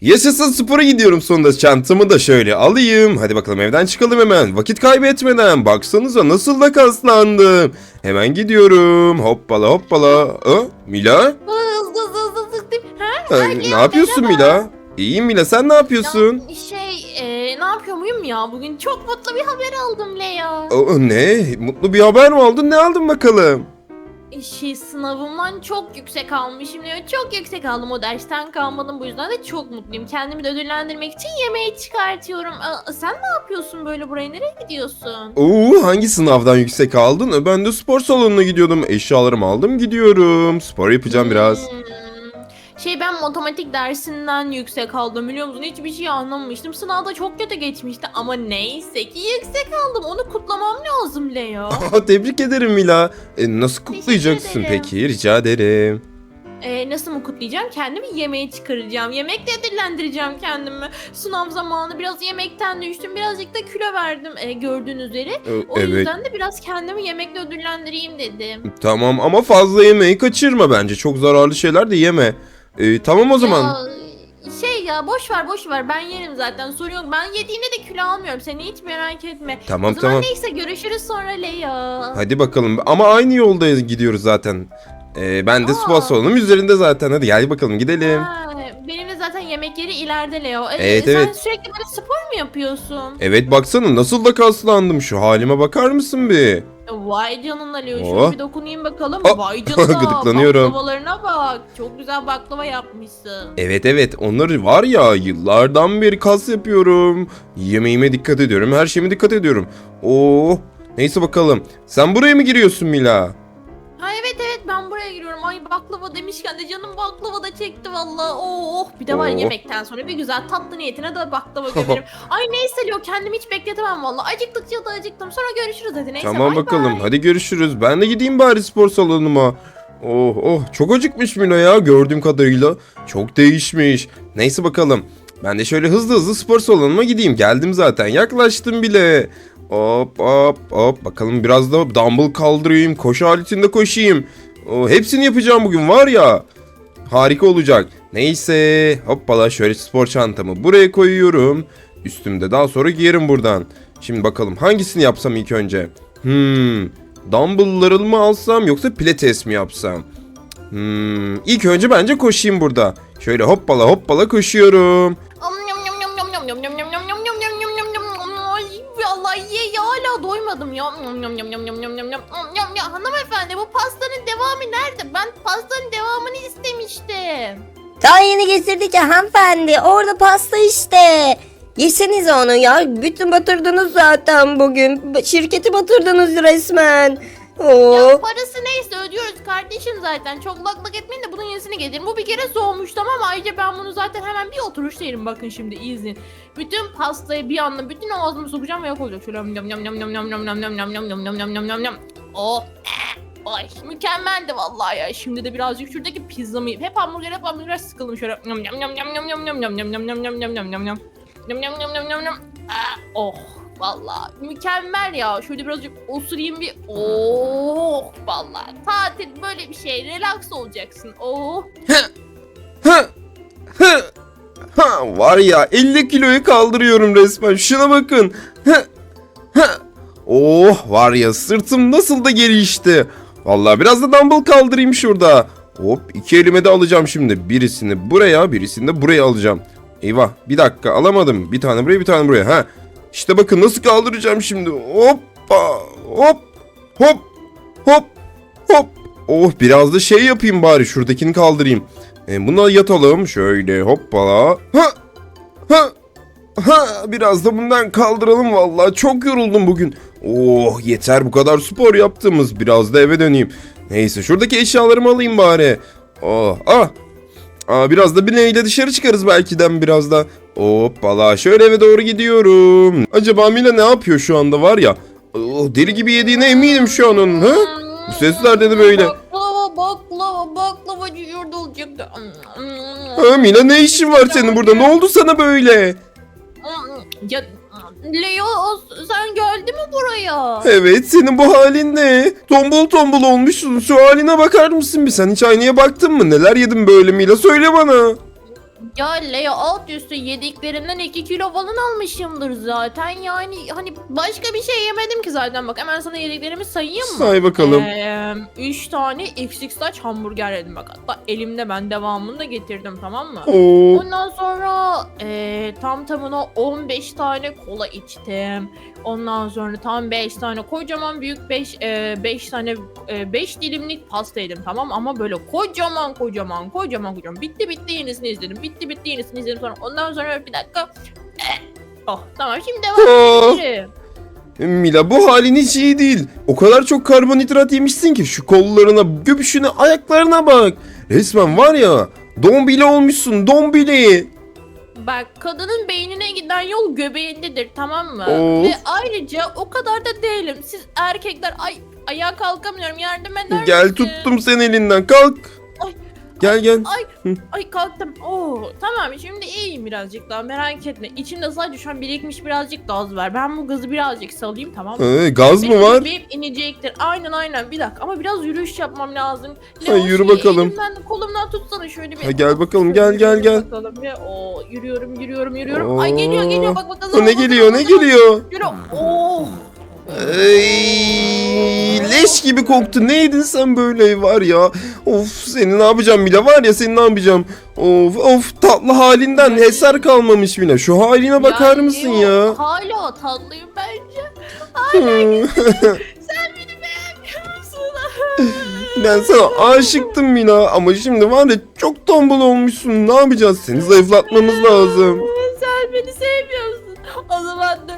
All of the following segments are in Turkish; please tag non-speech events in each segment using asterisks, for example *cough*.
Yaşasın spora gidiyorum sonunda çantamı da şöyle alayım. Hadi bakalım evden çıkalım hemen. Vakit kaybetmeden. Baksanıza nasıl da kaslandım. Hemen gidiyorum. Hoppala hoppala. Aa, Mila? Hızlı hızlı hızlı hızlı değil mi? Ha? Ay, ne ya, yapıyorsun merhaba. Mila? İyiyim Mila sen ne yapıyorsun? Ya, şey e, ne yapıyor muyum ya? Bugün çok mutlu bir haber aldım. Aa, ne? Mutlu bir haber mi aldın? Ne aldın bakalım? Şey sınavımdan çok yüksek almışım Lea. Çok yüksek aldım o dersten kalmadım bu yüzden de çok mutluyum. Kendimi de ödüllendirmek için yemeğe çıkartıyorum. Aa, sen ne yapıyorsun böyle buraya? Nereye gidiyorsun? Oo, hangi sınavdan yüksek aldın? Ben de spor salonuna gidiyordum. Eşyalarımı aldım gidiyorum. Spor yapacağım biraz. Hmm. Şey ben matematik dersinden yüksek aldım biliyor musun? Hiçbir şey anlamamıştım. Sınavda çok kötü geçmişti ama neyse ki yüksek aldım. Onu kutlamam lazım Leo. *laughs* Aa, Tebrik ederim Mila. E, nasıl kutlayacaksın ederim. peki? Rica ederim. Ee, nasıl mı kutlayacağım? Kendimi yemeğe çıkaracağım. Yemekle ödüllendireceğim kendimi. Sınav zamanı biraz yemekten düştüm. Birazcık da kilo verdim ee, gördüğünüz üzere. E, O evet. yüzden de biraz kendimi yemekle ödüllendireyim dedim. Tamam ama fazla yemeği kaçırma bence. Çok zararlı şeyler de yeme. E, tamam o zaman. Ya, şey ya boş ver boş ver ben yerim zaten sorun yok. Ben yediğimde de kilo almıyorum seni hiç merak etme. Tamam o zaman tamam. neyse görüşürüz sonra Lea. Hadi bakalım. Ama aynı yolda gidiyoruz zaten. E, ben de spor Aa. salonum üzerinde zaten. Hadi gel bakalım gidelim. Ha, benim de zaten yemek yeri ileride Leo. Ee, Evet, sen evet. sürekli böyle spor mu yapıyorsun? Evet baksana nasıl da kaslandım. Şu halime bakar mısın bir? Vay canına Leo. Oh. Şöyle bir dokunayım bakalım. Oh. Vay *laughs* canına. Gıdıklanıyorum. Baklavalarına bak. Çok güzel baklava yapmışsın. Evet evet onları var ya yıllardan beri kas yapıyorum. Yemeğime dikkat ediyorum. Her şeyime dikkat ediyorum. Oo. Neyse bakalım. Sen buraya mı giriyorsun Mila? Ha evet baklava demişken de canım baklava da çekti valla. Oh bir de var ya Oh. yemekten sonra bir güzel tatlı niyetine de baklava gömerim. *laughs* Ay neyse Leo kendimi hiç bekletemem valla. Acıktıkça da acıktım. Sonra görüşürüz hadi neyse. tamam bay bakalım. bay. Hadi görüşürüz. Ben de gideyim bari spor salonuma. Oh oh çok acıkmış Mila ya gördüğüm kadarıyla. Çok değişmiş. Neyse bakalım. Ben de şöyle hızlı hızlı spor salonuma gideyim. Geldim zaten. Yaklaştım bile. Hop hop hop. Bakalım biraz da dumbbell kaldırayım. Koşu aletinde koşayım. Oh, hepsini yapacağım bugün var ya. Harika olacak. Neyse. Hoppala şöyle spor çantamı buraya koyuyorum. Üstümde daha sonra giyerim buradan. Şimdi bakalım hangisini yapsam ilk önce. Hmm. Dumbbell'ları mı alsam yoksa pilates mi yapsam? Hmm. İlk önce bence koşayım burada. Şöyle hoppala hoppala koşuyorum. Hala doymadım ya. Ya hanımefendi bu pastanın devamı nerede? Ben pastanın devamını istemiştim. Daha yeni getirdik ya hanımefendi. Orada pasta işte. Yesenize onu ya. Bütün batırdınız zaten bugün. Şirketi batırdınız resmen. Ya parası neyse ödüyoruz kardeşim zaten. Çok lak lak etmeyin de bunun yenisini getirin. Bu bir kere soğumuş tamam mı? Ayrıca ben bunu zaten hemen bir oturuşta yerim. Bakın şimdi izin. Bütün pastayı bir anda bütün ağzıma sokacağım ve yok olacak. Şöyle yam yam yam yam yam yam yam yam yam yam yam yam yam yam yam yam. Oh. eh, Ay mükemmeldi vallahi ya. Şimdi de birazcık şuradaki pizzamı yiyip hep hamburger hep hamburger sıkıldım şöyle. Yam yam yam yam yam yam yam yam yam yam yam yam yam yam yam yam. Yam yam yam yam yam yam. Ah, Oh vallahi mükemmel ya. Şöyle birazcık osurayım bir. Oh vallahi tatil böyle bir şey. Relax olacaksın. Oh. Ha, ha, ha, var ya 50 kiloyu kaldırıyorum resmen. Şuna bakın. Ha, ha. Oh var ya sırtım nasıl da gelişti. Vallahi biraz da dumbbell kaldırayım şurada. Hop iki elime de alacağım şimdi. Birisini buraya birisini de buraya alacağım. Eyvah bir dakika alamadım. Bir tane buraya bir tane buraya. Ha. İşte bakın nasıl kaldıracağım şimdi. Hoppa hop hop hop hop. Oh biraz da şey yapayım bari şuradakini kaldırayım. E, buna yatalım şöyle hoppala. Ha ha ha biraz da bundan kaldıralım vallahi çok yoruldum bugün. Oh yeter bu kadar spor yaptığımız biraz da eve döneyim. Neyse şuradaki eşyalarımı alayım bari. Oh ah. Aa, biraz da bileğiyle dışarı çıkarız belkiden biraz da. Hoppala şöyle eve doğru gidiyorum. Acaba Mila ne yapıyor şu anda var ya. Oh, deli gibi yediğine eminim şu an onun. Ha? Bu sesler dedi böyle. Baklava baklava baklava yurda olacaktı. Ha, Mila ne işin var senin burada? Ne oldu sana böyle? Ya Leo sen geldin mi buraya? Evet senin bu halin ne? Tombul tombul olmuşsun. Şu haline bakar mısın bir? Sen hiç aynaya baktın mı? Neler yedin böyle Mila? Söyle bana. Ya Leo alt üstü yediklerimden 2 kilo falan almışımdır zaten. Yani hani başka bir şey yemedim ki zaten bak. Hemen sana yediklerimi sayayım mı? Say bakalım. Ee, üç tane XX large hamburger yedim bak. Hatta elimde ben devamını da getirdim tamam mı? Oo. Ondan sonra ee, tam tamına 15 tane kola içtim. Ondan sonra tam 5 tane kocaman büyük 5 5 tane 5 dilimlik pasta yedim tamam ama böyle kocaman kocaman kocaman kocaman bitti bitti yenisini izledim. Bitti bitti yenisini izledim sonra ondan sonra bir dakika Eh, Oh tamam şimdi devam Oh. edelim. Mila bu halin hiç iyi değil. O kadar çok karbonhidrat yemişsin ki şu kollarına, göbüşüne, ayaklarına bak. Resmen var ya dombili olmuşsun dombili. Bak kadının beynine giden yol göbeğindedir tamam mı? Of. Ve ayrıca o kadar da değilim. Siz erkekler ay ayağa kalkamıyorum yardım eder Gel misin? tuttum sen elinden kalk. Ay. Gel gel. Ay ay kalktım. Oo tamam şimdi iyiyim birazcık daha merak etme. İçimde sadece şu an birikmiş birazcık gaz var. Ben bu gazı birazcık salayım tamam mı? Ee, gaz mı Benim var? göbeğim inecektir. Aynen aynen bir dakika ama biraz yürüyüş yapmam lazım. Ha, Leon, yürü bakalım. Elimden kolumdan tutsana şöyle bir. Ha, gel bakalım, gel, gel, gel. Bakalım bir. Oo yürüyorum yürüyorum yürüyorum. Ay geliyor Oo. geliyor bak bakalım. O ne geliyor ne geliyor? Yürü. Oh. Ey, leş gibi koktu. Neydin sen böyle var ya? Of seni ne yapacağım Mila var ya seni ne yapacağım? Of of tatlı halinden eser kalmamış Mila. Şu haline bakar mısın ya? Hala tatlıyım bence. Hı. *laughs* Sen beni beğenmiyor musun? *laughs* ben sana aşıktım Mila ama şimdi var ya çok tombul olmuşsun. Ne yapacağız? Seni zayıflatmamız lazım. Sen beni sevmiyorsun. O zaman dur.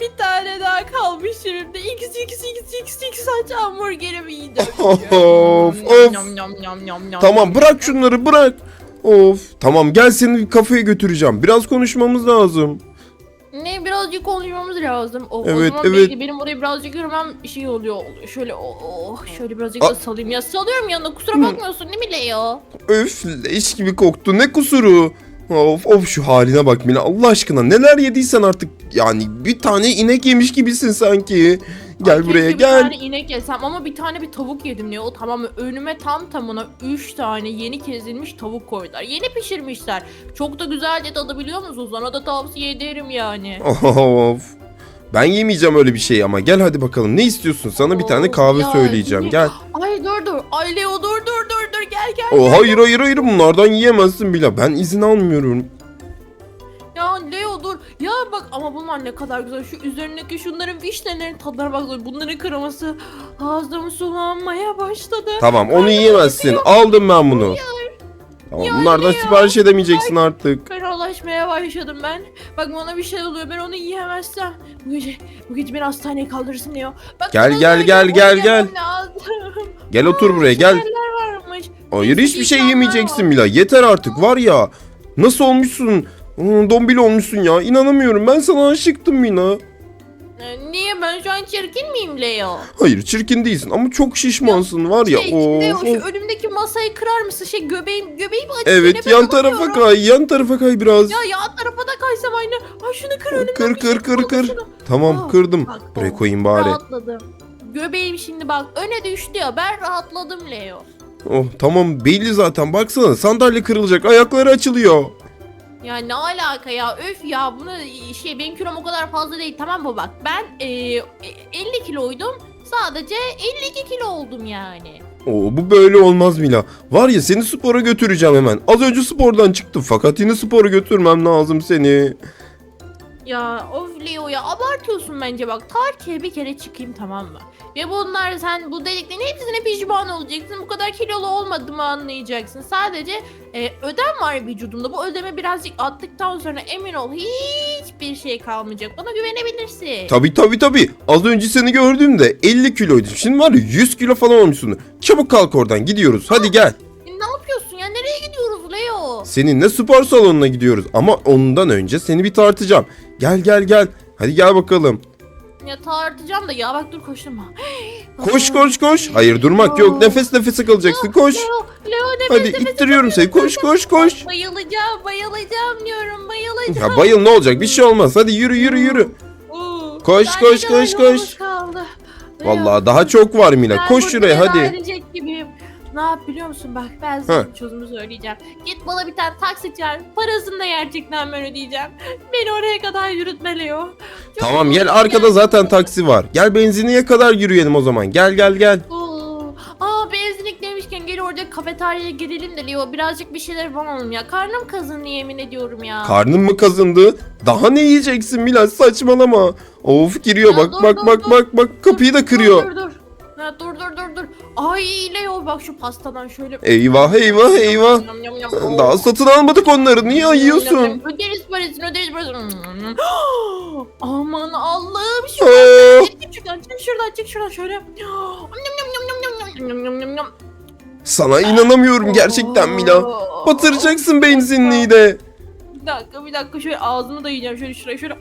Bir tane daha kalmış şimdi. X X X X X aç hamburgerimi yiyeceğim. *laughs* Of, of. Yam, yam, yam, yam, yam. Tamam bırak şunları bırak. Of tamam gel seni bir kafeye götüreceğim. Biraz konuşmamız lazım. Ne birazcık konuşmamız lazım. O, o Evet, zaman evet. belki benim oraya birazcık yürümem şey oluyor. Şöyle oh, oh, şöyle birazcık da salayım. Ya salıyorum yanına kusura bakmıyorsun değil mi Leo? Öf leş gibi koktu ne kusuru. Of of şu haline bak Mila Allah aşkına neler yediysen artık yani bir tane inek yemiş gibisin sanki. Gel Ay, buraya keşke Bir gel. tane inek yesem ama bir tane bir tavuk yedim Leo. Tamam mı? Önüme tam tamına 3 tane yeni kesilmiş tavuk koydular. Yeni pişirmişler. Çok da güzel tadı biliyor musunuz? Sana da tavsiye ederim yani. *laughs* Of. Ben yemeyeceğim öyle bir şey ama gel hadi bakalım ne istiyorsun sana bir tane kahve ya, söyleyeceğim gel. Ay dur dur. Ay Leo dur dur dur dur gel gel. Oh, hayır hayır hayır bunlardan yiyemezsin Mila ben izin almıyorum. Ya. Ya bak ama bunlar ne kadar güzel. Şu üzerindeki şunların vişnelerin tadına bak. Bunların kreması ağzım sulanmaya başladı. Tamam onu yiyemezsin aldım ben bunu. Tamam Ya bunlardan Leo. sipariş edemeyeceksin artık. Fenalaşmaya başladım ben. Bak bana bir şey oluyor. Ben onu yiyemezsem. Bu gece, bu gece beni hastaneye kaldırırsın Leo. Bak, Gel, bana gel, böyle gel, onu gel, yemem gel. lazım. Gel otur buraya gel. şekerler varmış. Hayır hiçbir şey insanlar yemeyeceksin. Mila. Yeter artık var ya. Nasıl olmuşsun? Hmm, Dombil olmuşsun ya. İnanamıyorum. Ben sana aşıktım Mila. Ee, Niye ben şu an çirkin miyim Leo? Hayır çirkin değilsin ama çok şişmansın var ya. Şey, Leo Of, şu of. önümdeki masayı kırar mısın? Şey göbeğim göbeğim acıdı. Evet yan tarafa alamıyorum. kay. Yan tarafa kay biraz. Ya yan tarafa da kaysam aynı. Ay şunu kır önümden. Kır bir kır şey kır kır. şunu. Tamam Aa, kırdım. bak, Buraya koyayım bari. Rahatladım. Göbeğim şimdi bak öne düştü ya ben rahatladım Leo. Oh tamam belli zaten. Baksana sandalye kırılacak. Ayakları açılıyor. Ya ne alaka ya öf ya bunu şey benim kilom o kadar fazla değil tamam mı bak ben e, e, 50 kiloydum sadece 52 kilo oldum yani. Oo bu böyle olmaz Mila. Var ya seni spora götüreceğim hemen. Az önce spordan çıktım fakat yine spora götürmem lazım seni. Ya of Leo ya abartıyorsun bence bak tartıya bir kere çıkayım tamam mı? Ve bunlar sen bu dediklerin hepsine pişman olacaksın. Bu kadar kilolu olmadığımı anlayacaksın. Sadece e, ödem var vücudumda. Bu ödemi birazcık attıktan sonra emin ol hiçbir şey kalmayacak. Bana güvenebilirsin. Tabi tabi tabi. Az önce seni gördüğümde 50 kiloydun. Şimdi var ya 100 kilo falan olmuşsun. Çabuk kalk oradan gidiyoruz. Hadi gel. Seninle spor salonuna gidiyoruz. Ama ondan önce seni bir tartacağım. Gel gel gel. Hadi gel bakalım. Ya tartacağım da ya bak dur koşturma. *gasps* Koş koş koş. Hayır durmak yok. Nefes nefese kalacaksın. Koş. Leo, Leo nefes Hadi nefese ittiriyorum seni. Koş koş koş. Bayılacağım, bayılacağım diyorum, bayılacağım. Ya bayıl ne olacak? Bir şey olmaz. Hadi yürü yürü yürü. Koş, koş, koş, koş. Vallahi daha çok var Mila. Koş şuraya hadi. gibiyim. Ne yap biliyor musun? Bak ben sana çözümü söyleyeceğim. Git bana bir tane taksi çağır. Parasını da gerçekten ben ödeyeceğim. Beni oraya kadar yürütme Leo. Çok Tamam gel arkada zaten taksi var. Gel benzinliğe kadar yürüyelim o zaman. Gel gel gel. Oo. Aa benzinlik demişken gel orada kafeteryaya girelim de Leo birazcık bir şeyler alalım ya. Karnım kazındı yemin ediyorum ya. Karnın mı kazındı? Daha ne yiyeceksin Mila saçmalama. Of giriyor Ya bak dur, bak dur, bak dur. bak bak kapıyı da kırıyor. Dur dur dur. Ha, dur dur dur. Ay Leo bak şu pastadan şöyle. Eyvah eyvah eyvah. Daha satın almadık onları. Niye ayıyorsun? Öderiz parasını öderiz parasını. *gasps* Aman Allah'ım şuradan. Çık şuradan çık şuradan şöyle. Sana inanamıyorum gerçekten Mila. Batıracaksın benzinliği de. Bir dakika bir dakika şöyle ağzımı dayayacağım şöyle şuraya şöyle.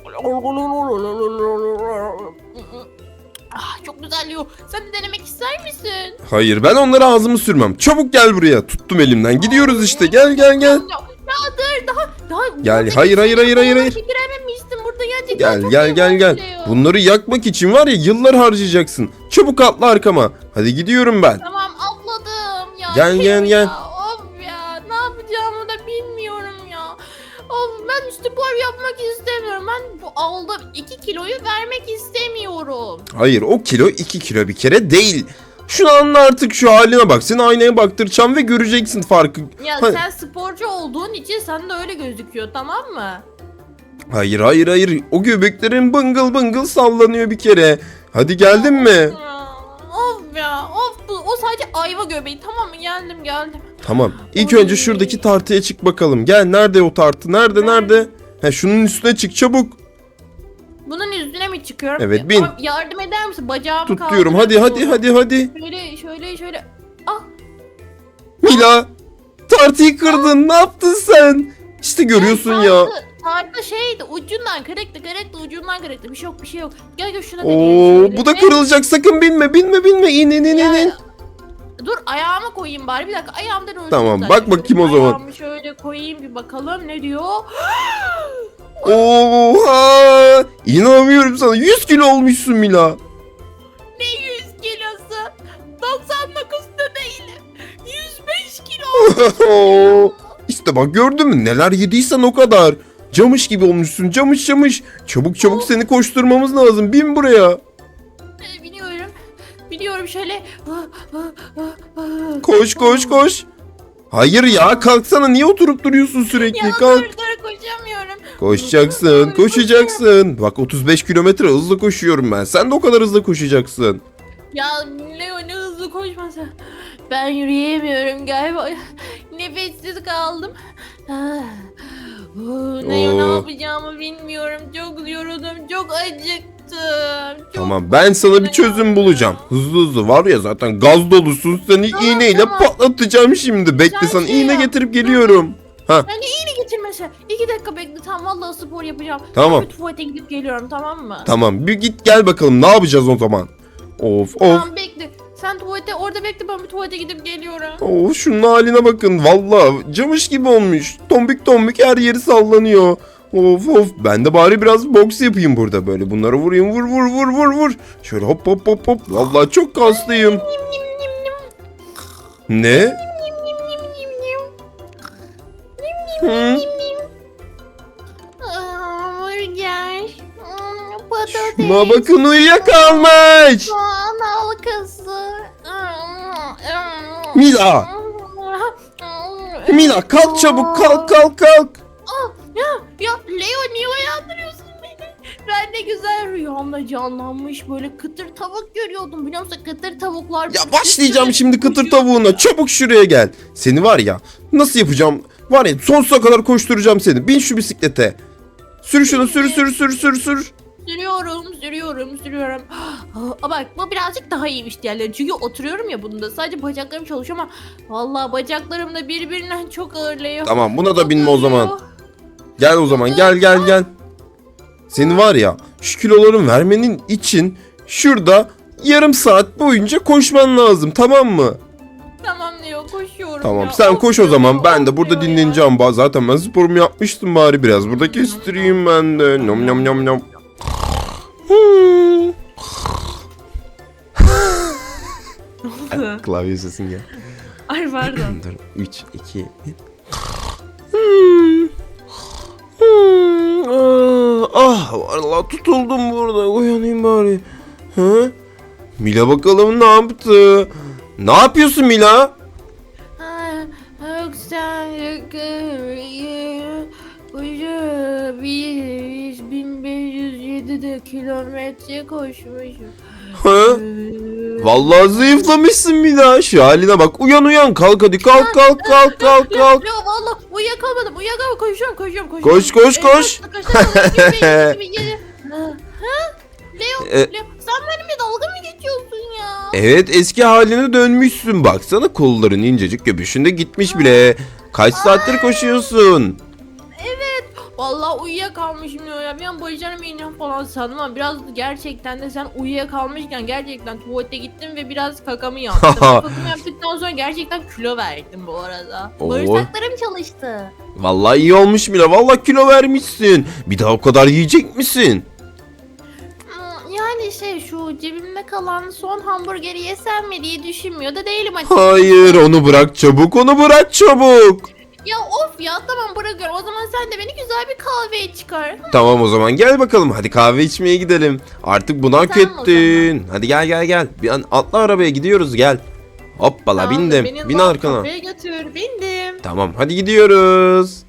Ah çok güzel Leo. Sen de denemek ister misin? Hayır ben onlara ağzımı sürmem. Çabuk gel buraya. Tuttum elimden. Gidiyoruz işte. Gel gel gel. Ya, ya dur daha daha. Gel, hayır, hayır, hayır, hayır, hayır. Bitirememiştim burada gerçekten Gel çok gel gel gel. Leo. Bunları yakmak için var ya yıllar harcayacaksın. Çabuk atla arkama. Hadi gidiyorum ben. Tamam atladım ya. Gel, Leo gel, gel. Ya, of ya ne yapacağımı da bilmiyorum ya. Of ben spor yapmak istemiyorum. Ben bu aldığım 2 kiloyu vermek istemiyorum. Hayır o kilo 2 kilo bir kere değil. Şunu anla artık şu haline bak. Seni aynaya baktıracağım ve göreceksin farkı. Ya Hayır. sen sporcu olduğun için sen de öyle gözüküyor tamam mı? Hayır hayır hayır. O göbeklerin bıngıl bıngıl sallanıyor bir kere. Hadi geldin mi? Ya, of ya of bu o sadece ayva göbeği tamam mı geldim geldim. Tamam. İlk Oy. önce şuradaki tartıya çık bakalım. Gel nerede o tartı? Nerede nerede? He şunun üstüne çık çabuk. Bunun üstüne mi çıkıyorum? Evet, bin. Ama yardım eder misin? Bacağımı Tut diyorum. Hadi hadi hadi hadi. Şöyle şöyle şöyle. Ah Mila tartıyı kırdın. Ne yaptın sen? İşte görüyorsun ya. tartı- Tartı şeydi ucundan kırıktı kırıktı ucundan kırıktı bir şey yok bir şey yok. Gel gel şuna Oo şöyle. bu da Ne? kırılacak. Sakın binme binme binme. İn in in in. Ya, in. Dur ayağıma koyayım bari bir dakika ayağımdan ölçeyim. Tamam, zaten. bak bakayım o zaman. Ayağımı şöyle koyayım bir bakalım ne diyor. *gasps* Oha! İnanamıyorum sana. 100 kilo olmuşsun Mila. Ne 100 kilosu? 99'da değilim. 105 kilo. *laughs* işte bak gördün mü neler yediysen o kadar. Camış gibi olmuşsun camış camış. Çabuk çabuk seni koşturmamız lazım. Bin buraya. Ee, Biliyorum. Biliyorum şöyle. Koş koş koş. Hayır ya kalksana niye oturup duruyorsun sürekli Ya kalk. dur dur koşamıyorum. Koşacaksın koşacaksın. Bak 35 kilometre hızlı koşuyorum ben. Sen de o kadar hızlı koşacaksın. Ya Leo ne hızlı koşmasa. Ben yürüyemiyorum galiba. Nefessiz kaldım. Ah. Oh, ne, Oo. yapacağımı bilmiyorum. Çok yoruldum. Çok acıktım. Çok Tamam ben sana bir çözüm bulacağım. Hızlı hızlı var ya zaten gaz dolusun seni Tamam, iğneyle tamam. patlatacağım şimdi. Bekle Sen sana şey iğne yap. getirip geliyorum. Ha Yani iğne getirmese. İki dakika bekle tamam vallahi spor yapacağım. Tamam. Bir tuvalete gidip geliyorum tamam mı? tamam bir git gel bakalım ne yapacağız o zaman. Of of. Tamam bekle. Sen tuvalete orada bekle ben bir tuvalete gidip geliyorum. Of şunun haline bakın valla camış gibi olmuş. Tombik tombik her yeri sallanıyor. Of of ben de bari biraz boks yapayım burada böyle bunları vurayım vur vur vur vur vur. Şöyle hop hop hop hop valla çok kaslıyım. Ne? Hı? Hamburger. Hmm, Patates. Şuna bakın uyuyakalmış. Soğan halkası. Mila. Mila kalk çabuk kalk kalk kalk. Ah, ya, ya Leo niye uyandırıyorsun beni? Ben ne güzel rüyamda canlanmış böyle kıtır tavuk görüyordum biliyor musun? Kıtır tavuklar. Ya başlayacağım şimdi kıtır tavuğuna çabuk şuraya gel. Seni var ya nasıl yapacağım? Var ya sonsuza kadar koşturacağım seni. Bin şu bisiklete. Sür şunu sür sür sür sür sür. Sürüyorum, sürüyorum, sürüyorum. *gasps* Aa, bak bu birazcık daha iyiymiş diğerleri. Çünkü oturuyorum ya bunda. Sadece bacaklarım çalışıyor ama vallahi bacaklarım da birbirinden çok ağırlıyor. Tamam buna da binme o zaman. Gel o zaman gel gel gel. Seni var ya şu kiloların vermenin için şurada yarım saat boyunca koşman lazım tamam mı? Leo koşuyorum Tamam ya. sen koş o zaman ben de burada ya. dinleneceğim. Ba- Zaten ben sporumu yapmıştım bari biraz. Burada kestireyim ben de. Nom nom nom nom. Hmm. *laughs* Klavye sesin gel. Ay pardon. *clears throat* Dur 3 2 Hmm. Hmm. Ah vallahi tutuldum burada. Uyanayım bari. Ha? Mila bakalım ne yaptı? Ne yapıyorsun Mila? Kilometre koşmuşum. Ha? Vallahi zayıflamışsın Mila. Şu haline bak. Uyan uyan. Kalk hadi kalk kalk kalk kalk kalk. Yo valla uyuyakalmadım uyuyakalmadım koşuyorum koşuyorum koşuyorum. Koş, koş, Ee, koş. Ha? Leo, *laughs* E- Leo sen benimle dalga mı geçiyorsun ya? Evet eski haline dönmüşsün. Baksana kolların incecik göbüşünde gitmiş bile. Kaç saattir koşuyorsun? Vallahi uyuyakalmışım diyor ya. Bir an bayılacağım yiyeceğim falan sandım ama biraz gerçekten de sen uyuyakalmışken gerçekten tuvalete gittim ve biraz kakamı yaptım. *laughs* kakamı yaptıktan sonra gerçekten kilo verdim bu arada. Oo. Bağırsaklarım çalıştı. Vallahi iyi olmuş Mila. Vallahi kilo vermişsin. Bir daha o kadar yiyecek misin? Hmm, Yani şey şu cebimde kalan son hamburgeri yesem mi diye düşünmüyor da değilim açıkçası. Hayır onu bırak çabuk onu bırak çabuk. Ya of ya tamam bırakıyorum. O zaman sen de beni güzel bir kahveye çıkar. Tamam o zaman gel bakalım hadi kahve içmeye gidelim. Artık bunu hak Tamam o ettin. Hadi gel gel gel. Bir an atla arabaya gidiyoruz gel. Hoppala Tamam, bindim. beni Bin lan arkana. Kafeye götür bindim. Tamam hadi gidiyoruz.